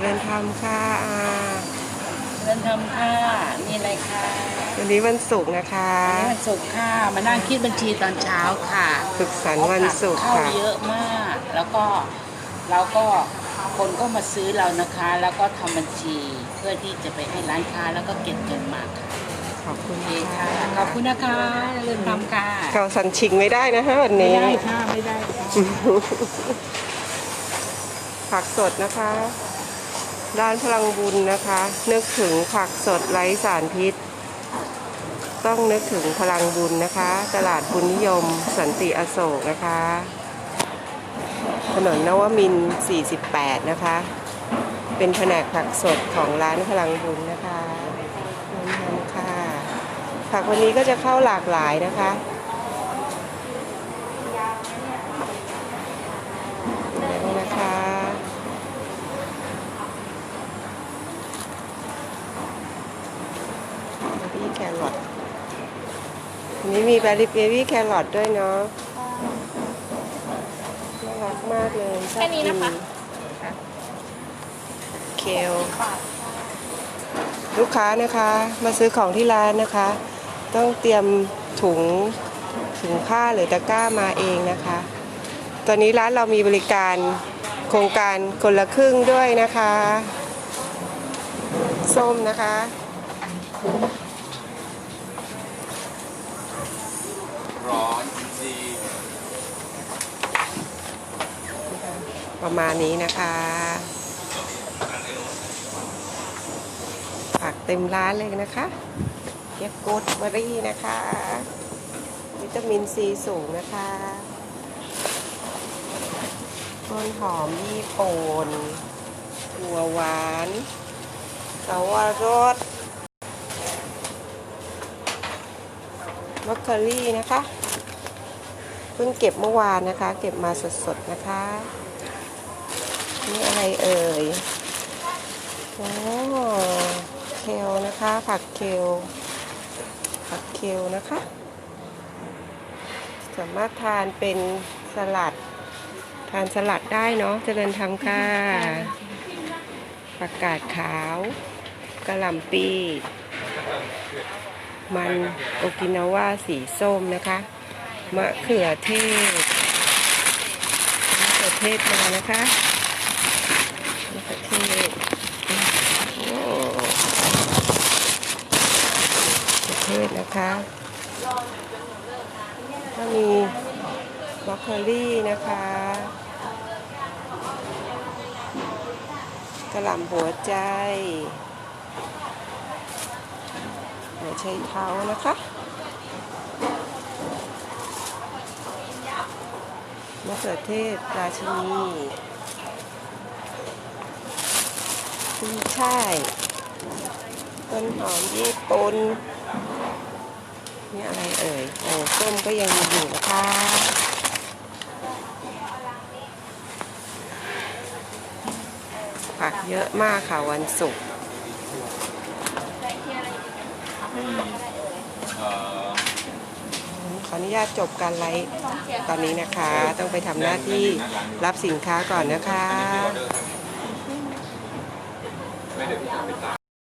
เริญธรรมค่ะอาเริ่มทำค่ะนี่อะไรคะวันนี้วันศุกร์นะคะวันนี้วันศุกร์ค่ะ มานั่งคิดบัญชีตอนเช้าค่ะสุขสันต์วันศุกร์เข้าค่ะ เยอะมาก แล้วก็เราก็คนก็มาซื้อเรานะคะ แล้วก็ทำบัญชีเพื่อที่จะไปให้ร้านค้าแล้วก็เก็บเงินมาค่ะขอบคุณโอเคค่ะค่ะ ขอบคุณนะคะเริ่มทำค่ะ เกาสันชิงไม่ได้นะคะวันไม่นี้ ได้ค่ะ ไม่ได้ค่ะ ผักสดนะคะ ร้านพลังบุญนะคะ นึกถึงผักสดไร้สารพิษ ต้องนึกถึงพลังบุญนะคะ ตลาดบุญนิยม สันติอโศกนะคะ ถนนนวมิน 48 นะคะ เป็นแผนกผักสดของร้านพลังบุญนะคะนี่นำค่ะผักวันนี้ก็จะเข้าหลากหลายนะคะนี่นะคะเบบี้แครอทอันนี้มีแบรี่เบบี้แครอทด้วยเนาะน่ารักมากเลยชอบแค่นี้นะคะกิเคลลูกค้านะคะ มาซื้อของที่ร้านนะคะ ต้องเตรียมถุงถุงผ้าหรือตะกร้ามาเองนะคะ ตอนนี้ร้านเรามีบริการโครงการคนละครึ่งด้วยนะคะ ส้มนะคะ ร้อนจริงประมาณนี้นะคะ ผักเต็มร้านเลยนะคะเกียโกดเบอรี่นะคะ วิตามินซีสูงนะคะต้นหอมยี่ป่นถั่วหวานสาวรส มัคคารี่นะคะ เพิ่งเก็บเมื่อวานนะคะ เก็บมาสดๆนะคะ นี่อะไรเอ่ยโอ้เคลนะคะ ผักเคลผักเคลนะคะ สามารถทานเป็นสลัด ทานสลัดได้เนาะเจริญทำค่ะผักกาดขาวกระหล่ำปี มันโอกินาว่าสีส้มนะคะ มะเขือเทศ มะเขือเทศมานะคะ มะเขือเทศโอ้มะเขือเทศนะคะก็มีบรอกโคลี่นะคะกระหล่ำหัวใจ หัวไชเท้านะคะมะเขือเทศราชินีขึ้นช่ายต้นหอมญี่ปุ่นนี่อะไรเอ่ยโอ้ส้มก็ยังมีอยู่นะคะผักเยอะมากค่ะวันศุกร์ ๆเอ่อ ข ออนุญาตจบการไลฟ์ตอนนี้นะคะ ต้องไปทำหน้าที่รับสินค้าก่อนนะคะ